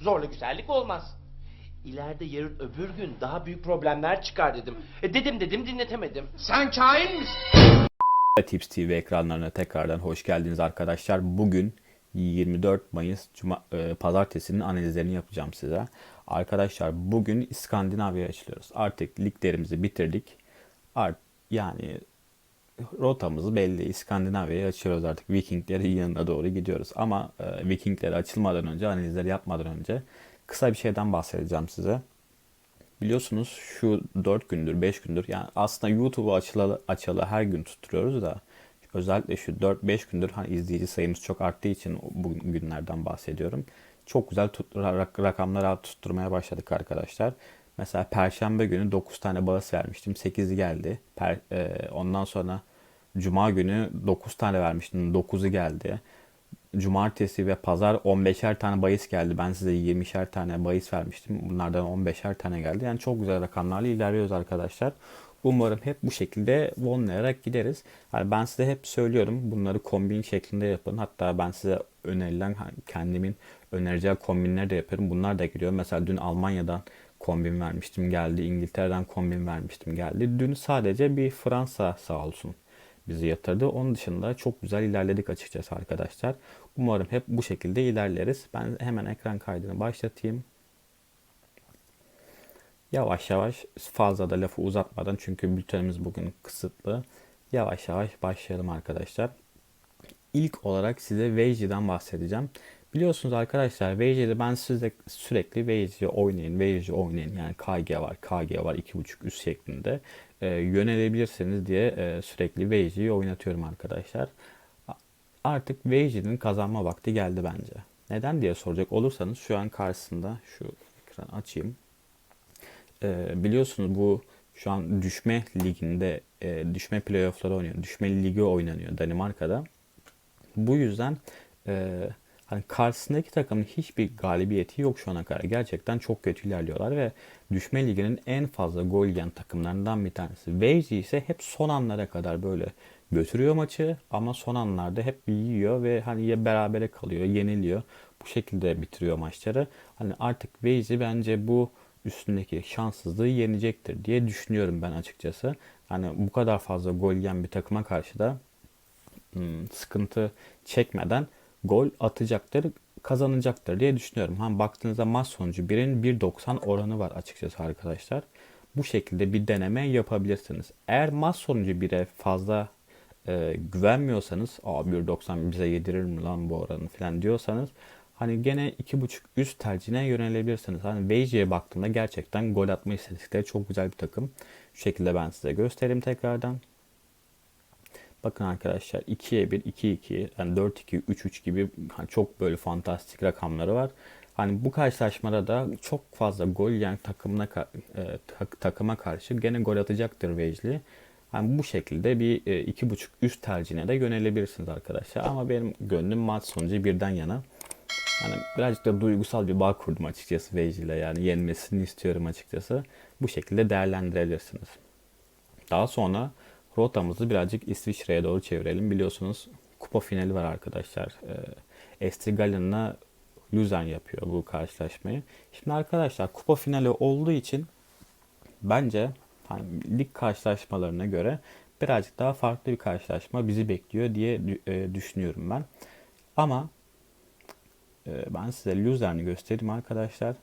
Zorla güzellik olmaz. İleride yarın öbür gün daha büyük problemler çıkar dedim. E dedim dedim dinletemedim. Sen kain misin? Tips TV ekranlarına tekrardan hoş geldiniz arkadaşlar. Bugün 24 Mayıs Cuma, e, Pazartesinin analizlerini yapacağım size. Arkadaşlar bugün İskandinavya'ya açılıyoruz. Artık liglerimizi bitirdik. Art, yani rotamız belli. İskandinavya'ya açıyoruz artık. Vikinglerin yanına doğru gidiyoruz. Ama e, Vikingleri açılmadan önce, analizleri yapmadan önce kısa bir şeyden bahsedeceğim size. Biliyorsunuz şu 4 gündür, 5 gündür yani aslında YouTube'u açılalı, açalı her gün tutturuyoruz da özellikle şu 4-5 gündür hani izleyici sayımız çok arttığı için bu günlerden bahsediyorum. Çok güzel tut, rak, rakamlar tutturmaya başladık arkadaşlar. Mesela Perşembe günü 9 tane bağış vermiştim. 8'i geldi. Per, e, ondan sonra Cuma günü 9 tane vermiştim. 9'u geldi. Cumartesi ve pazar 15'er tane bahis geldi. Ben size 20'şer tane bahis vermiştim. Bunlardan 15'er tane geldi. Yani çok güzel rakamlarla ilerliyoruz arkadaşlar. Umarım hep bu şekilde vonlayarak gideriz. Yani ben size hep söylüyorum bunları kombin şeklinde yapın. Hatta ben size önerilen kendimin önereceği kombinleri de yapıyorum. Bunlar da geliyor. Mesela dün Almanya'dan kombin vermiştim geldi. İngiltere'den kombin vermiştim geldi. Dün sadece bir Fransa sağ olsun bizi yatırdı. Onun dışında çok güzel ilerledik açıkçası arkadaşlar. Umarım hep bu şekilde ilerleriz. Ben hemen ekran kaydını başlatayım. Yavaş yavaş fazla da lafı uzatmadan çünkü bültenimiz bugün kısıtlı. Yavaş yavaş başlayalım arkadaşlar. İlk olarak size Veiji'den bahsedeceğim. Biliyorsunuz arkadaşlar Veiji'de ben size sürekli Veiji oynayın, Veiji oynayın. Yani KG var, KG var 2.5 üst şeklinde e, yönelebilirsiniz diye e, sürekli Veiji'yi oynatıyorum arkadaşlar. Artık Veiji'nin kazanma vakti geldi bence. Neden diye soracak olursanız şu an karşısında şu ekranı açayım. E, biliyorsunuz bu şu an düşme liginde e, düşme playoffları oynuyor. Düşme ligi oynanıyor Danimarka'da. Bu yüzden e, hani karşısındaki takımın hiçbir galibiyeti yok şu ana kadar. Gerçekten çok kötü ilerliyorlar ve düşme liginin en fazla gol yiyen takımlarından bir tanesi. Veyzi ise hep son anlara kadar böyle götürüyor maçı ama son anlarda hep yiyor ve hani ya berabere kalıyor, yeniliyor. Bu şekilde bitiriyor maçları. Hani artık Veyzi bence bu üstündeki şanssızlığı yenecektir diye düşünüyorum ben açıkçası. Hani bu kadar fazla gol yiyen bir takıma karşı da hmm, sıkıntı çekmeden gol atacaktır, kazanacaktır diye düşünüyorum. Hani baktığınızda maç sonucu 1'in 1.90 oranı var açıkçası arkadaşlar. Bu şekilde bir deneme yapabilirsiniz. Eğer maç sonucu 1'e fazla e, güvenmiyorsanız, Aa, 1.90 bize yedirir mi lan bu oranı falan diyorsanız hani gene 2.5 üst tercihine yönelebilirsiniz. Hani Veiji'ye baktığımda gerçekten gol atma istatistikleri çok güzel bir takım. Şu şekilde ben size göstereyim tekrardan. Bakın arkadaşlar 2'ye 1, 2-2, yani 4-2, 3-3 gibi hani çok böyle fantastik rakamları var. Hani bu karşılaşmada da çok fazla gol yiyen takımına e, tak, takıma karşı gene gol atacaktır Vejli. Hani bu şekilde bir e, iki buçuk üst tercihine de yönelebilirsiniz arkadaşlar. Ama benim gönlüm maç sonucu birden yana. Hani birazcık da duygusal bir bağ kurdum açıkçası Vejli ile yani yenmesini istiyorum açıkçası. Bu şekilde değerlendirebilirsiniz. Daha sonra rotamızı birazcık İsviçre'ye doğru çevirelim. Biliyorsunuz kupa finali var arkadaşlar. E, Estigalen'la Luzern yapıyor bu karşılaşmayı. Şimdi arkadaşlar kupa finali olduğu için bence hani, lig karşılaşmalarına göre birazcık daha farklı bir karşılaşma bizi bekliyor diye e, düşünüyorum ben. Ama e, ben size Luzern'i göstereyim arkadaşlar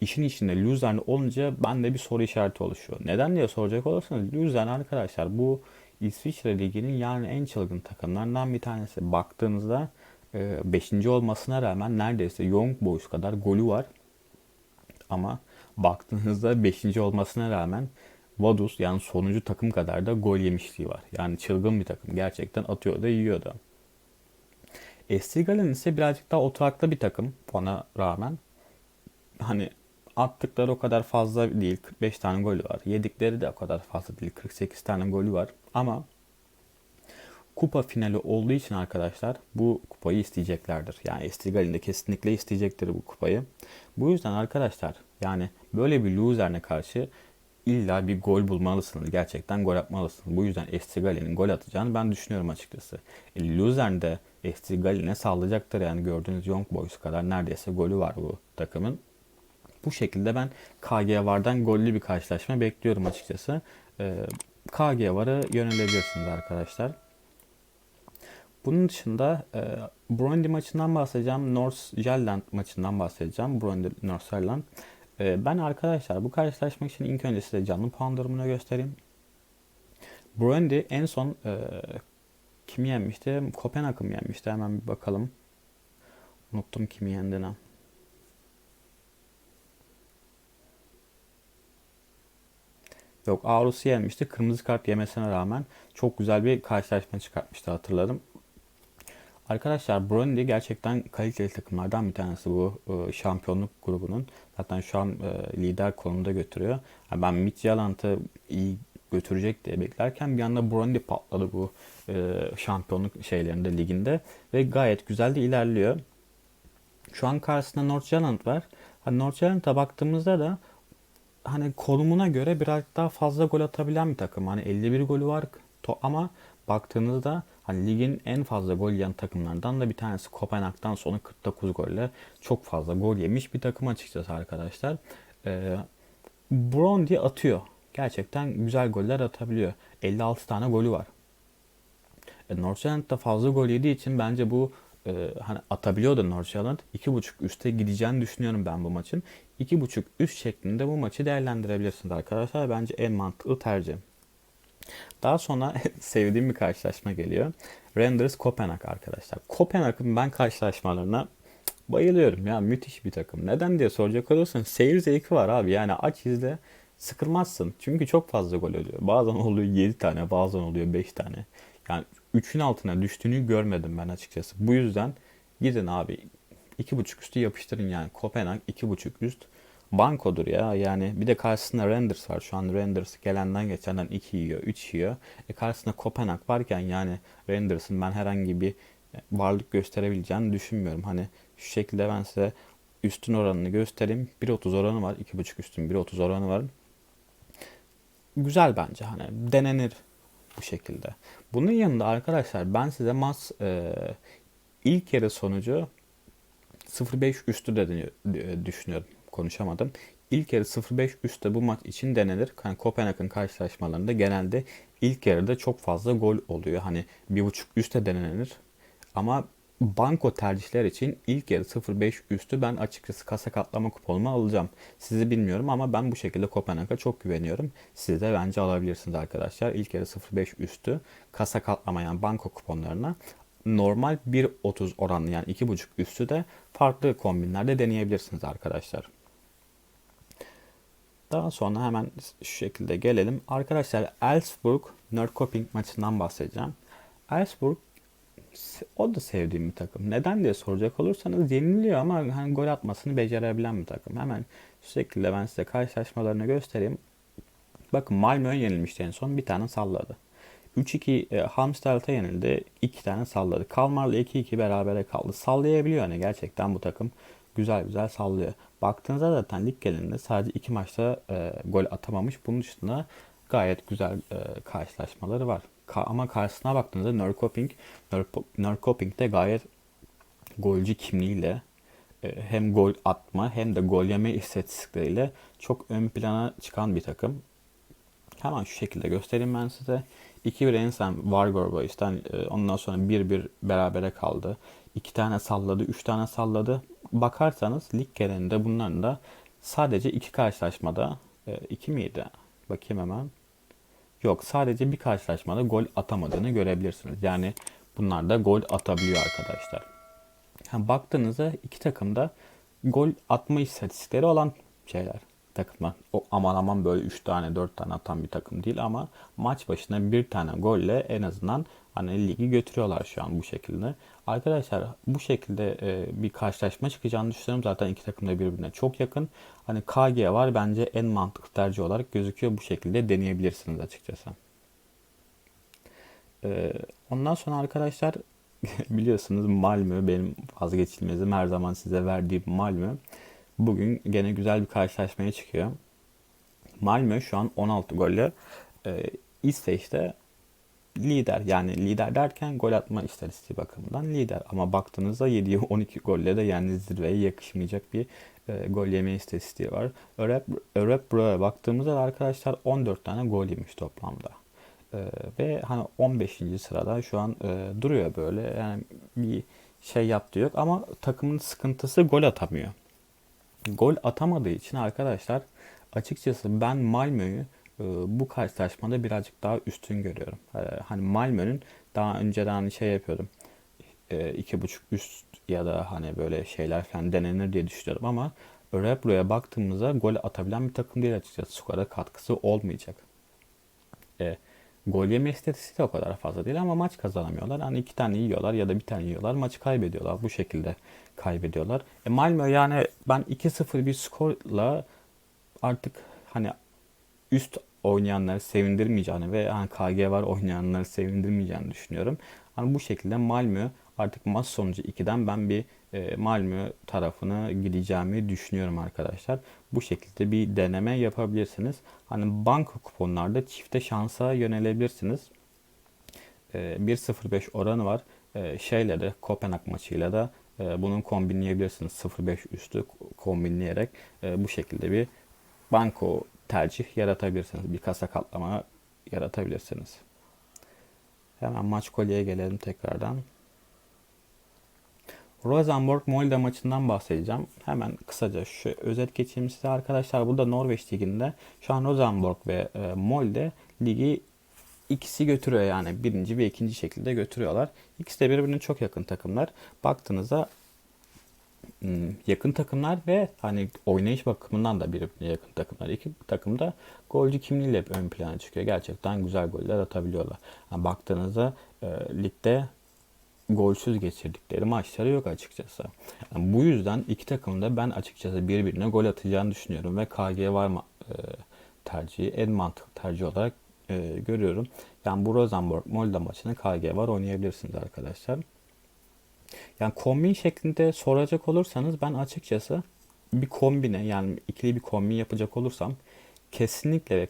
işin içinde Luzern olunca bende bir soru işareti oluşuyor. Neden diye soracak olursanız Luzern arkadaşlar bu İsviçre Ligi'nin yani en çılgın takımlarından bir tanesi. Baktığınızda 5. E, olmasına rağmen neredeyse Young Boys kadar golü var. Ama baktığınızda 5. olmasına rağmen Vaduz yani sonuncu takım kadar da gol yemişliği var. Yani çılgın bir takım. Gerçekten atıyor da yiyor da. Estigalen ise birazcık daha oturaklı bir takım ona rağmen. Hani attıkları o kadar fazla değil. 45 tane golü var. Yedikleri de o kadar fazla değil. 48 tane golü var. Ama kupa finali olduğu için arkadaşlar bu kupayı isteyeceklerdir. Yani Estigal'in de kesinlikle isteyecektir bu kupayı. Bu yüzden arkadaşlar yani böyle bir loser'ne karşı illa bir gol bulmalısınız. Gerçekten gol atmalısınız. Bu yüzden Estigal'in gol atacağını ben düşünüyorum açıkçası. E, Luzern'de FC Gallin'e sallayacaktır. Yani gördüğünüz Young Boys kadar neredeyse golü var bu takımın. Bu şekilde ben KG Var'dan gollü bir karşılaşma bekliyorum açıkçası. Ee, KG Var'a yönelebilirsiniz arkadaşlar. Bunun dışında e, Burundi maçından bahsedeceğim. North Zealand maçından bahsedeceğim. Burundi North Zealand. E, ben arkadaşlar bu karşılaşma için ilk önce size canlı puan durumunu göstereyim. Burundi en son e, kimi yenmişti? Kopenhag'ı yenmişti? Hemen bir bakalım. Unuttum kimi yendiğini. Yok Aarhus'u yenmişti. Kırmızı kart yemesine rağmen çok güzel bir karşılaşma çıkartmıştı hatırladım. Arkadaşlar Burundi gerçekten kaliteli takımlardan bir tanesi bu e, şampiyonluk grubunun. Zaten şu an e, lider konumda götürüyor. Ben Midtjylland'ı iyi götürecek diye beklerken bir anda Burundi patladı bu e, şampiyonluk şeylerinde liginde ve gayet güzel de ilerliyor. Şu an karşısında North Zealand var. North Zealand'a baktığımızda da hani konumuna göre biraz daha fazla gol atabilen bir takım. Hani 51 golü var ama baktığınızda hani ligin en fazla gol yiyen takımlardan da bir tanesi Kopenhag'dan sonra 49 golle çok fazla gol yemiş bir takım açıkçası arkadaşlar. Ee, Burundi atıyor. Gerçekten güzel goller atabiliyor. 56 tane golü var. E, North Zealand da fazla gol yediği için bence bu e, hani atabiliyordu North Zealand. 2.5 üste gideceğini düşünüyorum ben bu maçın. 2.5 üst şeklinde bu maçı değerlendirebilirsiniz arkadaşlar. Bence en mantıklı tercih. Daha sonra sevdiğim bir karşılaşma geliyor. Renders Kopenhag arkadaşlar. Kopenhag'ın ben karşılaşmalarına bayılıyorum ya. Müthiş bir takım. Neden diye soracak olursan seyir zevki var abi. Yani aç izle sıkılmazsın. Çünkü çok fazla gol oluyor. Bazen oluyor 7 tane, bazen oluyor 5 tane. Yani 3'ün altına düştüğünü görmedim ben açıkçası. Bu yüzden gidin abi 2.5 üstü yapıştırın yani. Kopenhag 2.5 üst bankodur ya. Yani bir de karşısında Renders var. Şu an Renders gelenden geçenden 2 yiyor, 3 yiyor. E karşısında Kopenhag varken yani Renders'ın ben herhangi bir varlık gösterebileceğini düşünmüyorum. Hani şu şekilde ben size üstün oranını göstereyim. 1.30 oranı var. 2.5 üstün 1.30 oranı var. Güzel bence hani denenir bu şekilde. Bunun yanında arkadaşlar ben size mas e, ilk yarı sonucu 0.5 üstü de düşünüyorum. Konuşamadım. İlk yarı 0.5 üstte bu maç için denenir. Yani Kopenhag'ın karşılaşmalarında genelde ilk yarıda çok fazla gol oluyor. Hani 1.5 üstte denenir. Ama banko tercihler için ilk yarı 0.5 üstü ben açıkçası kasa katlama kuponuma alacağım. Sizi bilmiyorum ama ben bu şekilde Kopenhag'a çok güveniyorum. Siz de bence alabilirsiniz arkadaşlar. İlk yarı 0.5 üstü kasa katlamayan banko kuponlarına normal 1.30 oranlı yani 2.5 üstü de farklı kombinlerde deneyebilirsiniz arkadaşlar. Daha sonra hemen şu şekilde gelelim. Arkadaşlar Elfsborg Norrköping maçından bahsedeceğim. Elfsborg o da sevdiğim bir takım. Neden diye soracak olursanız yeniliyor ama hani gol atmasını becerebilen bir takım. Hemen şu şekilde ben size karşılaşmalarını göstereyim. Bakın Malmö'ye yenilmişti en son. Bir tane salladı. 3-2 e, Halmstad'a yenildi. 2 tane salladı. Kalmar'la 2-2 berabere kaldı. Sallayabiliyor hani gerçekten bu takım. Güzel güzel sallıyor. Baktığınızda zaten lig genelinde sadece 2 maçta e, gol atamamış. Bunun dışında gayet güzel e, karşılaşmaları var. Ama karşısına baktığınızda Norrköping, Norrköping de gayet golcü kimliğiyle e, hem gol atma hem de gol yeme istatistikleriyle çok ön plana çıkan bir takım. Hemen şu şekilde göstereyim ben size. 2-1 Ensem Vargor Boys'tan e, ondan sonra 1-1 berabere kaldı. 2 tane salladı, 3 tane salladı. Bakarsanız lig genelinde bunların da sadece iki karşılaşmada 2 miydi? Bakayım hemen. Yok sadece bir karşılaşmada gol atamadığını görebilirsiniz. Yani bunlar da gol atabiliyor arkadaşlar. Yani baktığınızda iki takımda gol atma istatistikleri olan şeyler takımlar. O aman aman böyle 3 tane 4 tane atan bir takım değil ama maç başına bir tane golle en azından hani ligi götürüyorlar şu an bu şekilde. Arkadaşlar bu şekilde e, bir karşılaşma çıkacağını düşünüyorum. Zaten iki takım da birbirine çok yakın. Hani KG var bence en mantıklı tercih olarak gözüküyor. Bu şekilde deneyebilirsiniz açıkçası. E, ondan sonra arkadaşlar biliyorsunuz Malmö benim vazgeçilmezim. Her zaman size verdiğim Malmö. Bugün gene güzel bir karşılaşmaya çıkıyor. Malmö şu an 16 golle. E, İsveç'te lider. Yani lider derken gol atma istatistiği bakımından lider. Ama baktığınızda 7'ye 12 golle de yani zirveye yakışmayacak bir e, gol yeme istatistiği var. Örep buraya baktığımızda da arkadaşlar 14 tane gol yemiş toplamda. E, ve hani 15. sırada şu an e, duruyor böyle. Yani bir şey yaptığı yok ama takımın sıkıntısı gol atamıyor. Gol atamadığı için arkadaşlar açıkçası ben Malmö'yü e, bu karşılaşmada birazcık daha üstün görüyorum. E, hani Malmö'nün daha önceden şey yapıyordum. E, iki buçuk üst ya da hani böyle şeyler falan denenir diye düşünüyorum ama Örebro'ya baktığımızda gol atabilen bir takım değil açıkçası. Skora katkısı olmayacak. E, gol yeme istatistiği de o kadar fazla değil ama maç kazanamıyorlar. Hani iki tane yiyorlar ya da bir tane yiyorlar. Maçı kaybediyorlar. Bu şekilde kaybediyorlar. E, Malmö yani ben 2-0 bir skorla artık hani üst oynayanları sevindirmeyeceğini ve hani KG var oynayanları sevindirmeyeceğini düşünüyorum. Hani bu şekilde Malmö artık maç sonucu 2'den ben bir e, Malmö tarafına gideceğimi düşünüyorum arkadaşlar. Bu şekilde bir deneme yapabilirsiniz. Hani banka kuponlarda çifte şansa yönelebilirsiniz. E, 1.05 oranı var. E, şeyle de Kopenhag maçıyla da e, bunun kombinleyebilirsiniz. 0.5 üstü kombinleyerek e, bu şekilde bir banko tercih yaratabilirsiniz. Bir kasa katlama yaratabilirsiniz. Hemen maç kolyeye gelelim tekrardan. Rosenborg Molde maçından bahsedeceğim. Hemen kısaca şu özet geçeyim size arkadaşlar. Burada Norveç liginde şu an Rosenborg ve e, Molde ligi ikisi götürüyor yani birinci ve ikinci şekilde götürüyorlar. İkisi de birbirine çok yakın takımlar. Baktığınızda Hmm, yakın takımlar ve hani oynayış bakımından da birbirine yakın takımlar. İki takım da golcü kimliğiyle ön plana çıkıyor. Gerçekten güzel goller atabiliyorlar. Yani baktığınızda e, ligde golsüz geçirdikleri maçları yok açıkçası. Yani bu yüzden iki takımın da ben açıkçası birbirine gol atacağını düşünüyorum ve KG var mı e, tercihi en mantıklı tercih olarak e, görüyorum. Yani bu Rosenborg Molde maçını KG var oynayabilirsiniz arkadaşlar. Yani kombin şeklinde soracak olursanız ben açıkçası bir kombine yani ikili bir kombin yapacak olursam kesinlikle ve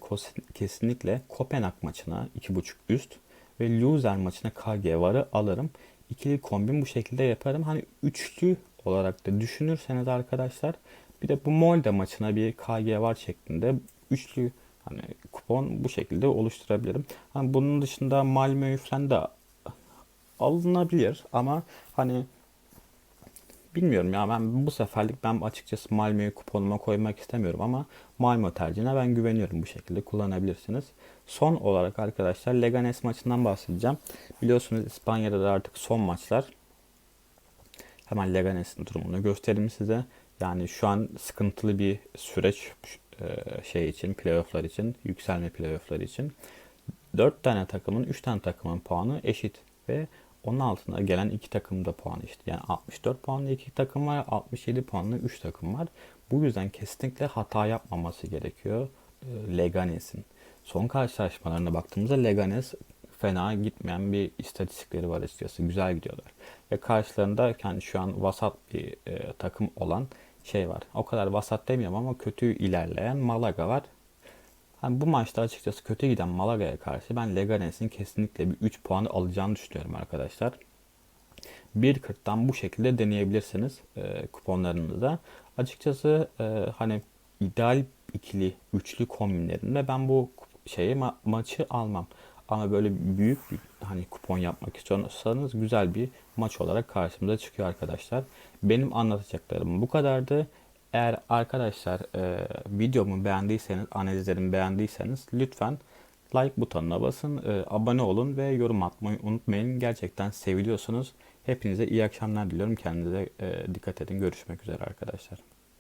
kesinlikle Kopenhag maçına 2.5 üst ve Loser maçına KG varı alırım. İkili kombin bu şekilde yaparım. Hani üçlü olarak da düşünürseniz arkadaşlar bir de bu Molde maçına bir KG var şeklinde üçlü hani kupon bu şekilde oluşturabilirim. Hani bunun dışında Malmö falan da alınabilir ama hani bilmiyorum ya ben bu seferlik ben açıkçası Malmö'yü kuponuma koymak istemiyorum ama Malmö tercihine ben güveniyorum bu şekilde kullanabilirsiniz. Son olarak arkadaşlar Leganes maçından bahsedeceğim. Biliyorsunuz İspanya'da da artık son maçlar. Hemen Leganes'in durumunu göstereyim size. Yani şu an sıkıntılı bir süreç e, şey için, playofflar için, yükselme playoffları için. 4 tane takımın, 3 tane takımın puanı eşit ve onun altına gelen iki takım da puan işte. Yani 64 puanlı iki takım var, 67 puanlı 3 takım var. Bu yüzden kesinlikle hata yapmaması gerekiyor e, Leganes'in. Son karşılaşmalarına baktığımızda Leganes fena gitmeyen bir istatistikleri var açıkçası. Güzel gidiyorlar. Ve karşılarında yani şu an vasat bir e, takım olan şey var. O kadar vasat demiyorum ama kötü ilerleyen Malaga var. Yani bu maçta açıkçası kötü giden Malaga'ya karşı ben Leganes'in kesinlikle bir 3 puanı alacağını düşünüyorum arkadaşlar. 1.40'dan bu şekilde deneyebilirsiniz e, kuponlarınızda. Açıkçası e, hani ideal ikili, üçlü kombinlerinde ben bu şeyi ma- maçı almam. Ama böyle büyük bir hani kupon yapmak istiyorsanız güzel bir maç olarak karşımıza çıkıyor arkadaşlar. Benim anlatacaklarım bu kadardı. Eğer arkadaşlar e, videomu beğendiyseniz, analizlerimi beğendiyseniz lütfen like butonuna basın, e, abone olun ve yorum atmayı unutmayın. Gerçekten seviliyorsunuz. Hepinize iyi akşamlar diliyorum. Kendinize e, dikkat edin. Görüşmek üzere arkadaşlar.